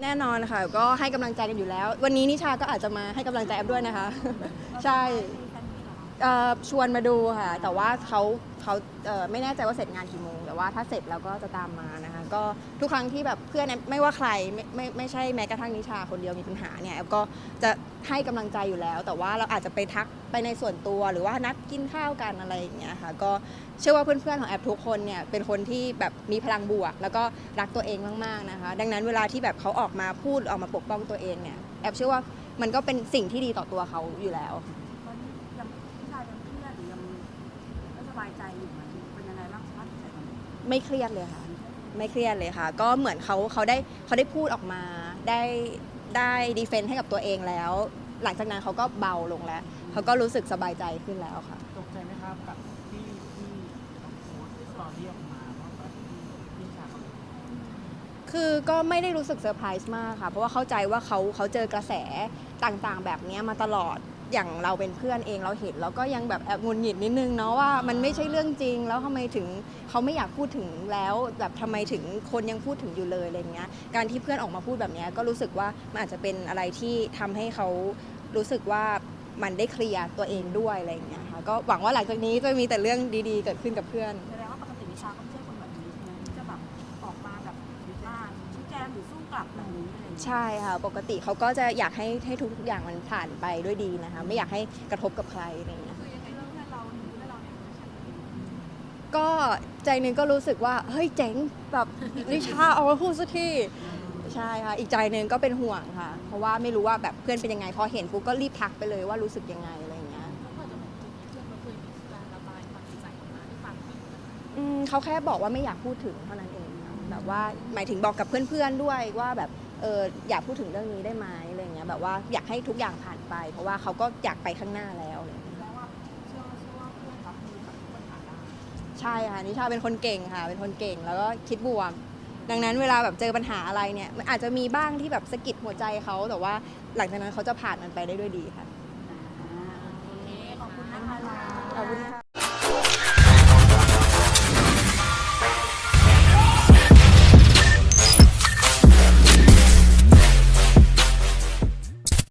แน่นอนค่ะ ก็ให้กำลังใจกันอยู่แล้ว วันนี้นิชาก็อาจจะมาให้กำลังใจแอฟด้วยนะคะ ใช่เอ่อชวนมาดูค่ะ แต่ว่าเขา เขาเไม่แน่ใจว่าเสร็จงานกี่โมง แต่ว่าถ้าเสร็จแล้วก็จะตามมานะคะก็ทุกครั้งที่แบบเพื่อนไม่ว่าใครไม่ไม่ไม่ใช่แม้กระทั่งนิชาคนเดียวมีปัญหาเนี่ยแอฟก็จะให้กำลังใจอยู่แล้ว แต่ว่าเราอาจจะไปทักไปในส่วนตัวหรือว่านัดกินข้าวกันอะไรอย่างเงี้ยค่ะก็เชื่อว่าเพื่อนๆของแอฟทุกคนเนี่ยเป็นคนที่แบบมีพลังบวก แล้วก็รักตัวเองมากๆนะคะ ดังนั้นเวลาที่แบบเขาออกมาพูดออกมาปกป้องตัวเองเนี่ยแอฟเชื่อว่ามันก็เป็นสิ่งที่ดีต่อตัวเขาอยู่แล้ว บายใจอยู่ไหมเป็นยังไงบ้างสภาพจิตใจตอนนี้ไม่เครียดเลยค่ะ ไม่เครียดเลยค่ะ ก็เหมือนเขาเขาได้เขาได้พูดออกมาได้ได้ดีเฟนต์ให้กับตัวเองแล้ว หลังจากนั้นเขาก็เบาลงแล้วเขาก็รู้สึกสบายใจขึ้นแล้วค่ะ ตกใจไหมครับกับที่ที่ต้องโพสต์สตอรี่ออกมาว่าแบบที่ที่ชาเขาคือก็ไม่ได้รู้สึกเซอร์ไพรส์มากค่ะ เพราะว่าเข้าใจว่าเขาเขาเจอกระแสต่างๆ แบบเนี้ยมาตลอด อย่างเราเป็นเพื่อนเองเราเห็นแล้วก็ยังแบบแอบงุนหงิดนิดนึงเนาะว่ามันไม่ใช่เรื่องจริง แล้วทำไมถึงเขาไม่อยากพูดถึงแล้วแบบทำไมถึงคนยังพูดถึงอยู่เลยอะไรเงี้ยการที่เพื่อนออกมาพูดแบบนี้ก็รู้สึกว่ามันอาจจะเป็นอะไรที่ทำให้เขารู้สึกว่ามันได้เคลียร์ตัวเองด้วยอะไรเงี้ยค่ะก็หวังว่าหลังจากนี้จะมีแต่เรื่องดีๆ เกิดขึ้นกับเพื่อน กลับแบบนี้อะไรอย่างเงี้ยใช่ค่ะ ปกติเขาก็จะอยากให้ให้ทุกๆอย่างมันผ่านไปด้วยดีนะคะ ไม่อยากให้กระทบกับใครอะไรอย่างเงี้ย คือยังไงเรื่องเพื่อนเราหรือเพื่อนเราเนี่ยไม่ใช่ก็ใจหนึงก็รู้สึกว่า เฮ้ยเจ๋งแบบนิชาเอามาพูดสักทีใช่ค่ะ อีกใจหนึ่งก็เป็นห่วงค่ะ เพราะว่าไม่รู้ว่าแบบเพื่อนเป็นยังไงพอเห็นปุ๊บก็รีบทักไปเลยว่ารู้สึกยังไงอะไรอย่างเงี้ยอืมเขาแค่บอกว่าไม่อยากพูดถึงเท่านั้นเองค่ะ แบบว่าหมายถึงบอกกับเพื่อนๆด้วยว่าแบบเอออยากพูดถึงเรื่องนี้ได้ไหมอะไรเงี้ยแบบว่าอยากให้ทุกอย่างผ่านไป เพราะว่าเขาก็อยากไปข้างหน้าแล้วอะไรเงี้ยใช่ค่ะนิชาเป็นคนเก่งค่ะ เป็นคนเก่งแล้วก็คิดบวกดังนั้นเวลาแบบเจอปัญหาอะไรเนี่ยมันอาจจะมีบ้างที่แบบสะกิดหัวใจเขาแต่ว่าหลังจากนั้นเขาจะผ่านมันไปได้ด้วยดีค่ะโอเคขอบคุณนะคะขอบคุณค่ะ